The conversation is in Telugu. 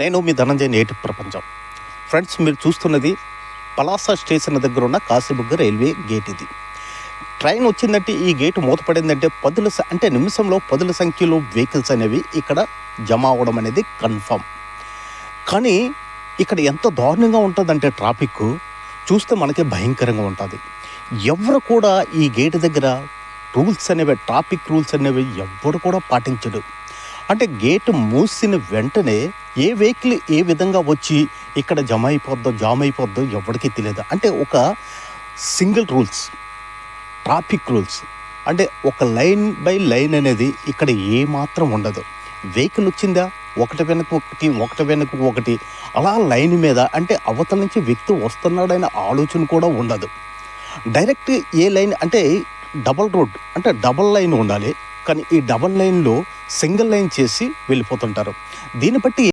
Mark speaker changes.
Speaker 1: నేను మీ ధనంజయ నేటి ప్రపంచం. ఫ్రెండ్స్ మీరు చూస్తున్నది పలాస స్టేషన్ దగ్గర ఉన్న కాశీబుగ్గ రైల్వే గేట్ ఇది ట్రైన్ వచ్చిందంటే ఈ గేట్ మూతపడిందంటే పదుల అంటే నిమిషంలో పదుల సంఖ్యలో వెహికల్స్ అనేవి ఇక్కడ జమ అవ్వడం అనేది కన్ఫర్మ్. కానీ ఇక్కడ ఎంత దారుణంగా ఉంటుందంటే ట్రాఫిక్ చూస్తే మనకి భయంకరంగా ఉంటుంది. ఎవరు కూడా ఈ గేట్ దగ్గర రూల్స్ అనేవి ట్రాఫిక్ రూల్స్ అనేవి ఎవ్వరు కూడా పాటించడు అంటే గేటు మూసిన వెంటనే ఏ వెహికల్ ఏ విధంగా వచ్చి ఇక్కడ జమ అయిపోద్దో జామ్ అయిపోద్దో ఎవరికీ తెలియదు. అంటే ఒక సింగిల్ రూల్స్ ట్రాఫిక్ రూల్స్. అంటే ఒక లైన్ బై లైన్ అనేది ఇక్కడ ఏ మాత్రం ఉండదు. వెహికల్ వచ్చిందా? ఒకటి వెనక ఒకటి ఒకటి వెనక ఒకటి. అలా లైన్ మీద అంటే అవతల నుంచి వ్యక్తి వస్తున్నాడనే ఆలోచన కూడా ఉండదు. డైరెక్ట్ ఏ లైన్ అంటే డబల్ రోడ్ అంటే డబల్ లైన్ ఉండాలి. కానీ ఈ డబల్ లైన్లో సింగిల్ లైన్ చేసి వెళ్ళిపోతుంటారు. దీన్ని బట్టి